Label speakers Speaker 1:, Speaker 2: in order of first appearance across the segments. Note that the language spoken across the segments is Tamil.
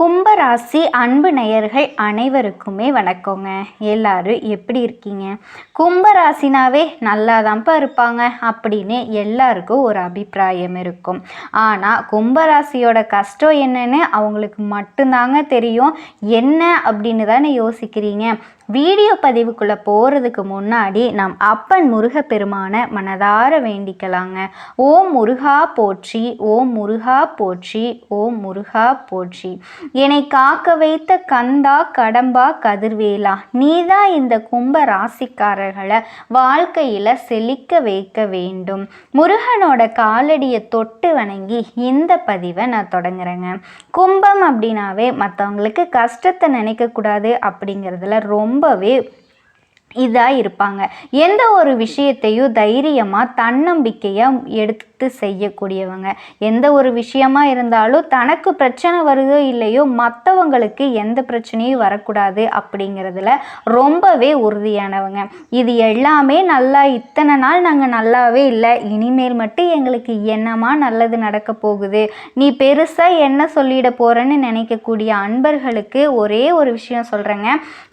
Speaker 1: கும்பராசி அன்பு நேயர்கள் அனைவருக்குமே வணக்கங்க. எல்லாரும் எப்படி இருக்கீங்க? கும்பராசினாவே நல்லாதான்ப்பா இருப்பாங்க அப்படின்னு எல்லாருக்கும் ஒரு அபிப்பிராயம் இருக்கும். ஆனால் கும்பராசியோட கஷ்டம் என்னன்னு அவங்களுக்கு மட்டும்தாங்க தெரியும். என்ன அப்படின்னு தானே யோசிக்கிறீங்க? வீடியோ பதிவுக்குள்ளே போகிறதுக்கு முன்னாடி நம் அப்பன் முருகப்பெருமான மனதார வேண்டிக்கலாங்க. ஓம் முருகா போற்றி ஓம் முருகா போற்றி ஓம் முருகா போற்றி. என்னை காக்க வைத்த கந்தா கடம்பா கதிர்வேலா நீதான் இந்த கும்ப ராசிக்காரர்களை வாழ்க்கையில் செழிக்க வைக்க வேண்டும். முருகனோட காலடியை தொட்டு வணங்கி இந்த பதிவை நான் தொடங்குறேங்க. கும்பம் அப்படின்னாவே மற்றவங்களுக்கு கஷ்டத்தை நினைக்கக்கூடாது அப்படிங்கிறதுல ரொம்ப ரொம்பவே இதாக இருப்பாங்க. எந்த ஒரு விஷயத்தையும் தைரியமாக தன்னம்பிக்கையாக எடுத்து செய்யக்கூடியவங்க. எந்த ஒரு விஷயமா இருந்தாலும் தனக்கு பிரச்சனை வருதோ இல்லையோ மற்றவங்களுக்கு எந்த பிரச்சனையும் வரக்கூடாது அப்படிங்கிறதுல ரொம்பவே உறுதியானவங்க. இது எல்லாமே நல்லா இத்தனை நாள் நாங்கள் நல்லாவே இல்லை. இனிமேல் மட்டும் எங்களுக்கு என்னமா நல்லது நடக்க போகுது? நீ பெருசாக என்ன சொல்லிட போகிறேன்னு நினைக்கக்கூடிய அன்பர்களுக்கு ஒரே ஒரு விஷயம் சொல்கிறேங்க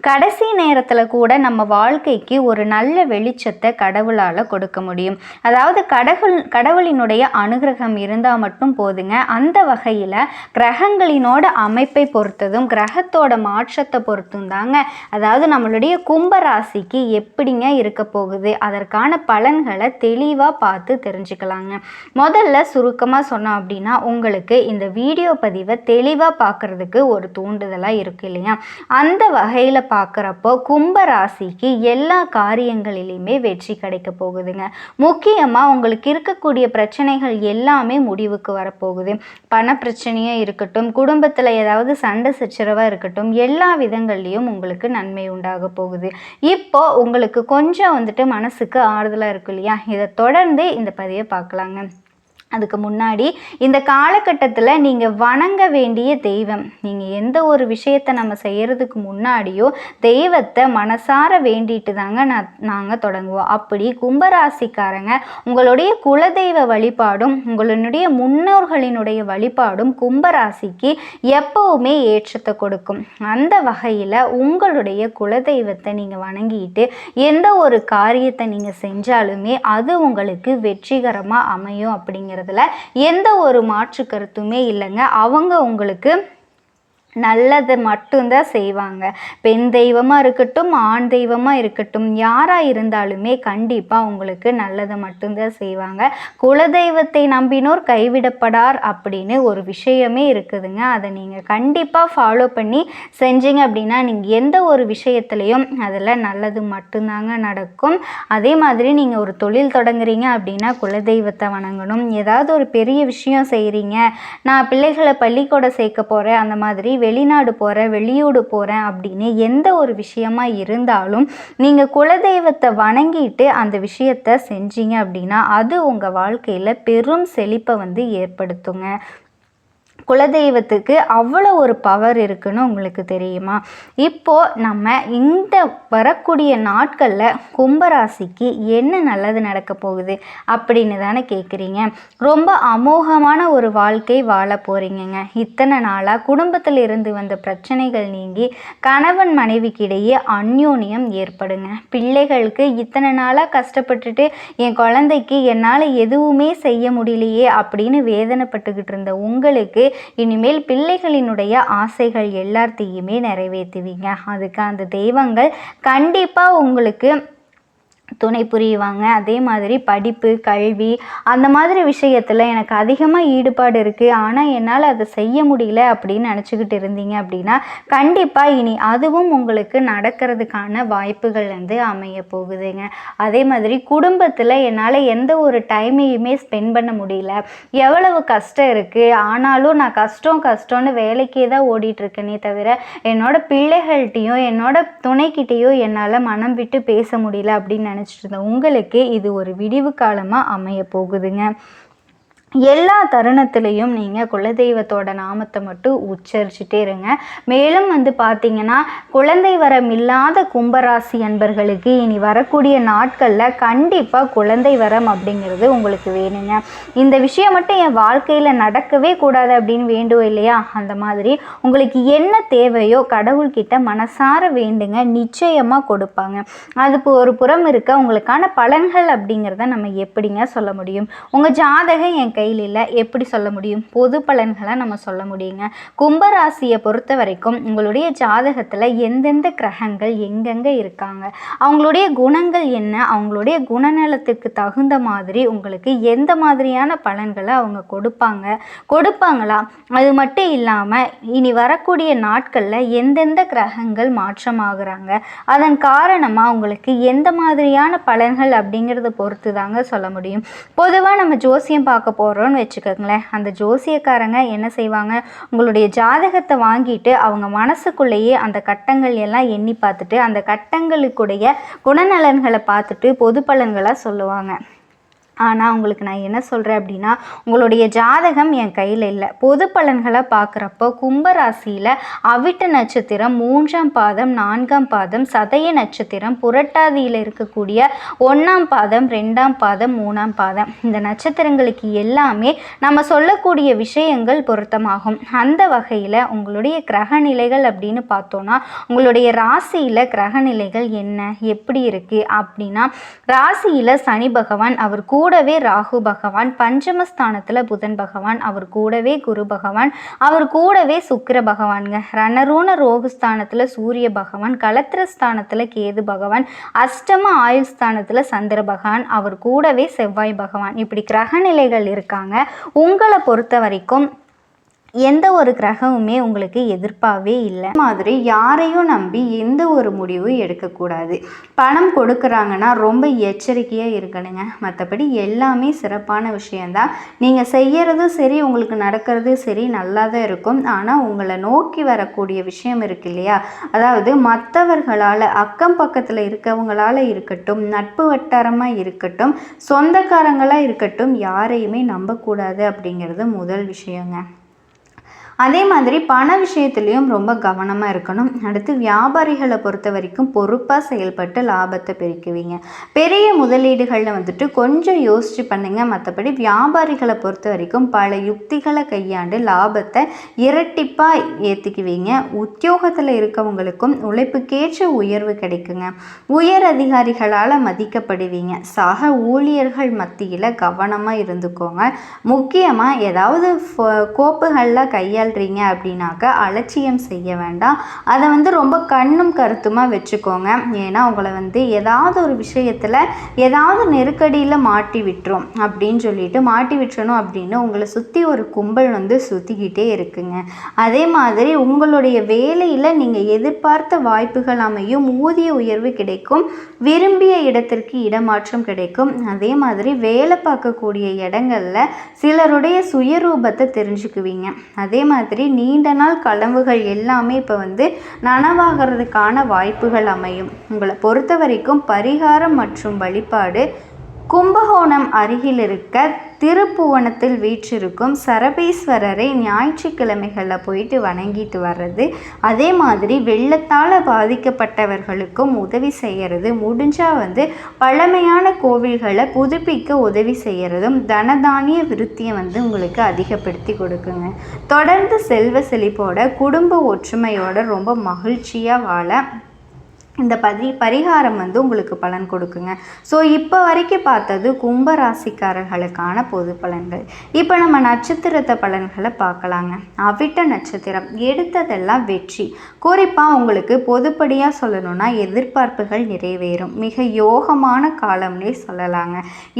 Speaker 1: கடைசி நேரத்தில் கூட நம்ம வாழ்க்கைக்கு ஒரு நல்ல வெளிச்சத்தை கடவுளால் கொடுக்க முடியும். அதாவது கடவுள் கடவுளின் சூரியனுடைய அனுகிரகம் இருந்தால் மட்டும் போதுங்க. அந்த வகையில் கிரகங்களினோட அமைப்பை பொறுத்ததும் கிரகத்தோட மாற்றத்தை பொறுத்தும் தாங்க. அதாவது நம்மளுடைய கும்பராசிக்கு எப்படிங்க இருக்க போகுது? அதற்கான பலன்களை தெளிவாக பார்த்து தெரிஞ்சுக்கலாங்க. முதல்ல சுருக்கமாக சொன்னோம் அப்படின்னா உங்களுக்கு இந்த வீடியோ பதிவை தெளிவாக பார்க்குறதுக்கு ஒரு தூண்டுதலாக இருக்கு இல்லையா? அந்த வகையில் பார்க்குறப்போ கும்பராசிக்கு எல்லா காரியங்களிலையுமே வெற்றி கிடைக்க போகுதுங்க. முக்கியமாக உங்களுக்கு இருக்கக்கூடிய பிரச்சனைகள் எல்லாமே முடிவுக்கு வரப்போகுது. பண பிரச்சனையாக இருக்கட்டும் குடும்பத்தில் ஏதாவது சண்டை சச்சரவாக இருக்கட்டும் எல்லா விதங்கள்லேயும் உங்களுக்கு நன்மை உண்டாக போகுது. இப்போ உங்களுக்கு கொஞ்சம் வந்துட்டு மனசுக்கு ஆறுதலாக இருக்கும் இல்லையா? இதை தொடர்ந்து இந்த பதிவை பார்க்கலாங்க. அதுக்கு முன்னாடி இந்த காலகட்டத்தில் நீங்கள் வணங்க வேண்டிய தெய்வம். நீங்கள் எந்த ஒரு விஷயத்தை நம்ம செய்கிறதுக்கு முன்னாடியோ தெய்வத்தை மனசார வேண்டிட்டு தாங்க நான் நாங்கள் தொடங்குவோம். அப்படி கும்பராசிக்காரங்க உங்களுடைய குலதெய்வ வழிபாடும் உங்களுடைய முன்னோர்களினுடைய வழிபாடும் கும்பராசிக்கு எப்பவுமே ஏற்றத்தை கொடுக்கும். அந்த வகையில் உங்களுடைய குலதெய்வத்தை நீங்கள் வணங்கிட்டு எந்த ஒரு காரியத்தை நீங்கள் செஞ்சாலுமே அது உங்களுக்கு வெற்றிகரமாக அமையும் அப்படிங்கிற அப்படிங்கிறதுல எந்த ஒரு மாற்று கருத்துமே இல்லைங்க. அவங்க உங்களுக்கு நல்லதை மட்டும்தான் செய்வாங்க. பெண் தெய்வமாக இருக்கட்டும் ஆண் தெய்வமாக இருக்கட்டும் யாராக இருந்தாலுமே கண்டிப்பாக உங்களுக்கு நல்லதை மட்டும்தான் செய்வாங்க. குலதெய்வத்தை நம்பினோர் கைவிடப்படார் அப்படின்னு ஒரு விஷயமே இருக்குதுங்க. அதை நீங்கள் கண்டிப்பாக ஃபாலோ பண்ணி செஞ்சீங்க அப்படின்னா நீங்கள் எந்த ஒரு விஷயத்துலையும் அதில் நல்லது மட்டும்தாங்க நடக்கும். அதே மாதிரி நீங்கள் ஒரு தொழில் தொடங்குறீங்க அப்படின்னா குலதெய்வத்தை வணங்கணும். ஏதாவது ஒரு பெரிய விஷயம் செய்கிறீங்க நான் பிள்ளைகளை பள்ளிக்கூடம் சேர்க்க போகிறேன் அந்த மாதிரி வெளிநாடு போகிறேன் வெளியூடு போகிறேன் அப்படின்னு எந்த ஒரு விஷயமா இருந்தாலும் நீங்கள் குலதெய்வத்தை வணங்கிட்டு அந்த விஷயத்த செஞ்சீங்க அப்படின்னா அது உங்கள் வாழ்க்கையில் பெரும் செழிப்பை வந்து ஏற்படுத்துங்க. குலதெய்வத்துக்கு அவ்வளோ ஒரு பவர் இருக்குன்னு உங்களுக்கு தெரியுமா? இப்போது நம்ம இந்த வரக்கூடிய நாட்களில் கும்பராசிக்கு என்ன நல்லது நடக்க போகுது அப்படின்னு தானே கேட்குறீங்க ரொம்ப அமோகமான ஒரு வாழ்க்கை வாழ போகிறீங்கங்க இத்தனை நாளாக குடும்பத்தில் இருந்து வந்த பிரச்சனைகள் நீங்கி கணவன் மனைவிக்கிடையே அந்யோன்யம் ஏற்படுங்க. பிள்ளைகளுக்கு இத்தனை நாளாக கஷ்டப்பட்டுட்டு என் குழந்தைக்கு என்னால் எதுவுமே செய்ய முடியலையே அப்படின்னு வேதனைப்பட்டுக்கிட்டு இருந்த உங்களுக்கு இனிமேல் பிள்ளைகளினுடைய ஆசைகள் எல்லாத்தையுமே நிறைவேற்றுவீங்க. அதுக்கு அந்த தெய்வங்கள் கண்டிப்பாக உங்களுக்கு துணை புரியுவாங்க அதே மாதிரி படிப்பு கல்வி அந்த மாதிரி விஷயத்தில் எனக்கு அதிகமாக ஈடுபாடு இருக்குது ஆனால் என்னால் அதை செய்ய முடியல அப்படின்னு நினச்சிக்கிட்டு இருந்தீங்க அப்படின்னா கண்டிப்பாக இனி அதுவும் உங்களுக்கு நடக்கிறதுக்கான வாய்ப்புகள் வந்து அமைய போகுதுங்க. அதே மாதிரி குடும்பத்தில் என்னால் எந்த ஒரு டைமையுமே ஸ்பெண்ட் பண்ண முடியல. எவ்வளவு கஷ்டம் இருக்குது ஆனாலும் நான் கஷ்டம் கஷ்டம்னு வேலைக்கே தான் ஓடிட்டுருக்கேனே தவிர என்னோட பிள்ளைகள்கிட்டையும் என்னோட துணைக்கிட்டேயும் என்னால் மனம் விட்டு பேச முடியல அப்படின்னு நினச்சிட்டு இருந்த உங்களுக்கு இது ஒரு விடிவு காலமாக அமைய போகுதுங்க. எல்லா தருணத்துலேயும் நீங்கள் குலதெய்வத்தோட நாமத்தை மட்டும் உச்சரிச்சுட்டே இருங்க. மேலும் வந்து பார்த்தீங்கன்னா குழந்தை வரம் இல்லாத கும்பராசி அன்பர்களுக்கு இனி வரக்கூடிய நாட்களில் கண்டிப்பாக குழந்தை வரம் அப்படிங்கிறது உங்களுக்கு வேணுங்க. இந்த விஷயம் மட்டும் என் வாழ்க்கையில் நடக்கவே கூடாது அப்படின்னு வேண்டும் இல்லையா? அந்த மாதிரி உங்களுக்கு என்ன தேவையோ கடவுள்கிட்ட மனசார வேண்டுங்க நிச்சயமாக கொடுப்பாங்க. அது ஒரு புறம் இருக்க உங்களுக்கான பலன்கள் அப்படிங்கிறத நம்ம எப்படிங்க சொல்ல முடியும்? உங்கள் ஜாதகம் என் கையில் இல்லை. எப்படி சொல்ல முடியும்? பொது பலன்களை நம்ம சொல்ல முடியுங்க. கும்பராசியை பொறுத்த வரைக்கும் உங்களுடைய ஜாதகத்தில் எந்தெந்த கிரகங்கள் எங்கெங்கே இருக்காங்க? அவங்களுடைய குணங்கள் என்ன? அவங்களுடைய குணநலத்துக்கு தகுந்த மாதிரி உங்களுக்கு எந்த மாதிரியான பலன்களை அவங்க கொடுப்பாங்க? கொடுப்பாங்களா? அது மட்டும் இல்லாமல் இனி வரக்கூடிய நாட்களில் எந்தெந்த கிரகங்கள் மாற்றமாகிறாங்க? அதன் காரணமாக உங்களுக்கு எந்த மாதிரியான பலன்கள் அப்படிங்கிறத பொறுத்து தாங்க சொல்ல முடியும். பொதுவாக நம்ம ஜோசியம் பார்க்க போகிறோன்னு வச்சுக்கோங்களேன். அந்த ஜோசியக்காரங்க என்ன செய்வாங்க? உங்களுடைய ஜாதகத்தை வாங்கிட்டு அவங்க மனசுக்குள்ளேயே அந்த கட்டங்கள் எல்லாம் எண்ணி பார்த்துட்டு அந்த கட்டங்களுக்குடைய குணநலன்களை பார்த்துட்டு பொது பலன்களாக சொல்லுவாங்க. ஆனால் உங்களுக்கு நான் என்ன சொல்கிறேன் அப்படின்னா உங்களுடைய ஜாதகம் என் கையில் இல்லை. பொது பலன்களை பார்க்குறப்போ கும்பராசியில் அவிட்ட நட்சத்திரம் மூன்றாம் பாதம் நான்காம் பாதம் சதய நட்சத்திரம் புரட்டாதியில் இருக்கக்கூடிய ஒன்றாம் பாதம் ரெண்டாம் பாதம் மூணாம் பாதம். இந்த நட்சத்திரங்களுக்கு எல்லாமே நம்ம சொல்லக்கூடிய விஷயங்கள் பொருத்தமாகும். அந்த வகையில் உங்களுடைய கிரக நிலைகள் அப்படின்னு பார்த்தோன்னா உங்களுடைய ராசியில் கிரக நிலைகள் என்ன எப்படி இருக்குது அப்படின்னா ராசியில் சனி பகவான் அவர் கூட கூடவே ராகு பகவான் பஞ்சமஸ்தானத்தில் புதன் பகவான் அவர் கூடவே குரு பகவான் அவர் கூடவே சுக்கிர பகவான்ங்க. ரணரூண ரோகஸ்தானத்தில் சூரிய பகவான் கலத்திரஸ்தானத்தில் கேது பகவான் அஷ்டம ஆயுள் ஸ்தானத்தில் சந்திர பகவான் அவர் கூடவே செவ்வாய் பகவான். இப்படி கிரக நிலைகள் இருக்காங்க. உங்களை பொறுத்த வரைக்கும் எந்த ஒரு கிரகமுமே உங்களுக்கு எதிர்ப்பாகவே இல்லை. மாதிரி யாரையும் நம்பி எந்த ஒரு முடிவும் எடுக்கக்கூடாது. பணம் கொடுக்குறாங்கன்னா ரொம்ப எச்சரிக்கையாக இருக்கணுங்க. மற்றபடி எல்லாமே சிறப்பான விஷயந்தான் நீங்கள் செய்கிறதும் சரி உங்களுக்கு நடக்கிறது சரி நல்லா தான் இருக்கும். ஆனால் உங்களை நோக்கி வரக்கூடிய விஷயம் இருக்கு இல்லையா? அதாவது மற்றவர்களால் அக்கம் பக்கத்தில் இருக்கவங்களால் இருக்கட்டும் நட்பு வட்டாரமாக இருக்கட்டும் சொந்தக்காரங்களாக இருக்கட்டும் யாரையுமே நம்பக்கூடாது அப்படிங்கிறது முதல் விஷயங்க. அதே மாதிரி பண விஷயத்துலேயும் ரொம்ப கவனமாக இருக்கணும். அடுத்து வியாபாரிகளை பொறுத்த வரைக்கும் பொறுப்பாக செயல்பட்டு லாபத்தை பெருக்குவீங்க. பெரிய முதலீடுகளில் வந்துட்டு கொஞ்சம் யோசிச்சு பண்ணுங்க. மற்றபடி வியாபாரிகளை பொறுத்த வரைக்கும் பல யுக்திகளை கையாண்டு லாபத்தை இரட்டிப்பாக ஏற்றுக்குவீங்க உத்தியோகத்தில் இருக்கவங்களுக்கும் உழைப்புக்கேற்ற உயர்வு கிடைக்குங்க. உயர் அதிகாரிகளால் மதிக்கப்படுவீங்க. சக ஊழியர்கள் மத்தியில் கவனமாக இருந்துக்கோங்க. முக்கியமாக ஏதாவது கோப்புகளில் கையால் கையாளுறீங்க அப்படின்னாக்க அலட்சியம் செய்ய வேண்டாம். அதை வந்து ரொம்ப கண்ணும் கருத்துமாக வச்சுக்கோங்க. ஏன்னா உங்களை வந்து ஏதாவது ஒரு விஷயத்தில் ஏதாவது நெருக்கடியில் மாட்டி விட்டுரும் அப்படின்னு சொல்லிட்டு மாட்டி விட்டுறணும் அப்படின்னு உங்களை சுற்றி ஒரு கும்பல் வந்து சுற்றிக்கிட்டே இருக்குங்க. அதே மாதிரி உங்களுடைய வேலையில் நீங்கள் எதிர்பார்த்த வாய்ப்புகள் அமையும். ஊதிய உயர்வு கிடைக்கும். விரும்பிய இடத்திற்கு இடமாற்றம் கிடைக்கும். அதே மாதிரி வேலை பார்க்கக்கூடிய இடங்களில் சிலருடைய சுயரூபத்தை தெரிஞ்சுக்குவீங்க. அதே மாதிரி மாதிரி நீண்ட நாள் கனவுகள் எல்லாமே இப்போ வந்து நனவாகிறதுக்கான வாய்ப்புகள் அமையும். உங்களை பொறுத்த வரைக்கும் பரிகாரம் மற்றும் வழிபாடு கும்பகோணம் அருகில் இருக்க திருப்புவனத்தில் வீற்றிருக்கும் சரபேஸ்வரரை ஞாயிற்றுக்கிழமைகளில் போயிட்டு வணங்கிட்டு வர்றது. அதே மாதிரி வெள்ளத்தால் பாதிக்கப்பட்டவர்களுக்கும் உதவி செய்கிறது முடிஞ்சால் வந்து பழமையான கோவில்களை புதுப்பிக்க உதவி செய்கிறதும் தனதானிய விருத்தியை வந்து உங்களுக்கு அதிகப்படுத்தி கொடுக்குங்க. தொடர்ந்து செல்வ செழிப்போட குடும்ப ஒற்றுமையோட ரொம்ப மகிழ்ச்சியாக வாழ இந்த பரி பரிகாரம் வந்து உங்களுக்கு பலன் கொடுக்குங்க. ஸோ இப்போ வரைக்கும் பார்த்தது கும்ப ராசிக்காரர்களுக்கான பொது பலன்கள். இப்போ நம்ம நட்சத்திரத்தை பலன்களை பார்க்கலாங்க. அவிட்ட நட்சத்திரம் எடுத்ததெல்லாம் வெற்றி. குறிப்பாக உங்களுக்கு பொதுப்படியாக சொல்லணும்னா எதிர்பார்ப்புகள் நிறைவேறும். மிக யோகமான காலம்னே சொல்லலாங்க.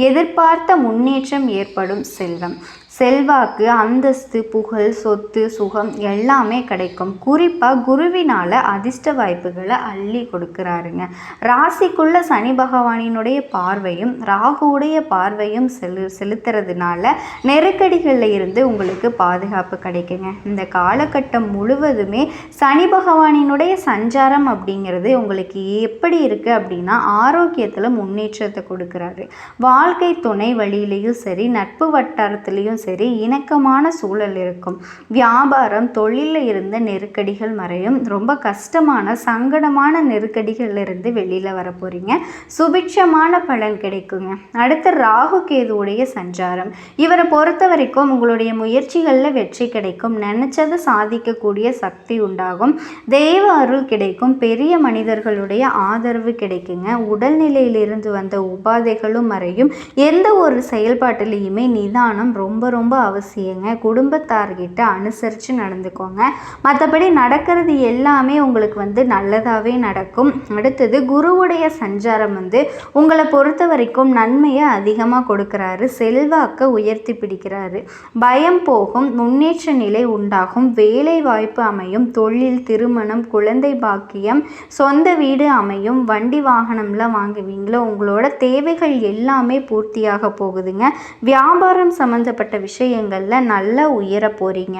Speaker 1: எதிர்பார்த்த முன்னேற்றம் ஏற்படும் செல்வம். செல்வாக்கு அந்தஸ்து புகழ் சொத்து சுகம் எல்லாமே கிடைக்கும். குறிப்பாக குருவினால் அதிர்ஷ்ட வாய்ப்புகளை அள்ளி கொடுக்குறாருங்க. ராசிக்குள்ள சனி பகவானினுடைய பார்வையும் ராகுவுடைய பார்வையும் செலு செலுத்துறதுனால நெருக்கடிகளில் இருந்து உங்களுக்கு பாதுகாப்பு கிடைக்குங்க. இந்த காலகட்டம் முழுவதுமே சனி பகவானினுடைய சஞ்சாரம் அப்படிங்கிறது உங்களுக்கு எப்படி இருக்குது அப்படின்னா ஆரோக்கியத்தில் முன்னேற்றத்தை கொடுக்குறாரு. வாழ்க்கை துணை வழியிலையும் சரி நட்பு வட்டாரத்துலேயும் சரி இணக்கமான சூழல் இருக்கும். வியாபாரம் தொழிலில் இருந்த நெருக்கடிகள் மறையும். ரொம்ப கஷ்டமான சங்கடமான நெருக்கடிகள்ல இருந்து வெளியில் வர போகிறீங்க சுபிட்சமான பலன் கிடைக்குங்க. அடுத்து ராகு கேதுவுடைய சஞ்சாரம். இவரை பொறுத்த வரைக்கும் உங்களுடைய முயற்சிகளில் வெற்றி கிடைக்கும். நினச்சதை சாதிக்கக்கூடிய சக்தி உண்டாகும். தெய்வ அருள் கிடைக்கும். பெரிய மனிதர்களுடைய ஆதரவு கிடைக்குங்க. உடல்நிலையிலிருந்து வந்த உபாதைகளும் மறையும். எந்த ஒரு செயல்பாட்டிலையுமே நிதானம் ரொம்ப ரொம்ப அவசியங்க. குடும்பத்தார்கிட்ட அனுசரித்து நடந்துக்கோங்க. மற்றபடி நடக்கிறது எல்லாமே உங்களுக்கு வந்து நல்லதாகவே நடக்கும். அடுத்தது குருவுடைய சஞ்சாரம் வந்து உங்களை பொறுத்த வரைக்கும் நன்மையை அதிகமாக கொடுக்குறாரு. செல்வாக்கை உயர்த்தி பிடிக்கிறாரு. பயம் போகும் முன்னேற்ற நிலை உண்டாகும். வேலை வாய்ப்பு அமையும் தொழில் திருமணம் குழந்தை பாக்கியம் சொந்த வீடு அமையும் வண்டி வாகனம்லாம் வாங்குவீங்களோ உங்களோட தேவைகள் எல்லாமே பூர்த்தியாக போகுதுங்க. வியாபாரம் சம்மந்தப்பட்ட விஷயங்களில் நல்லா உயர போகிறீங்க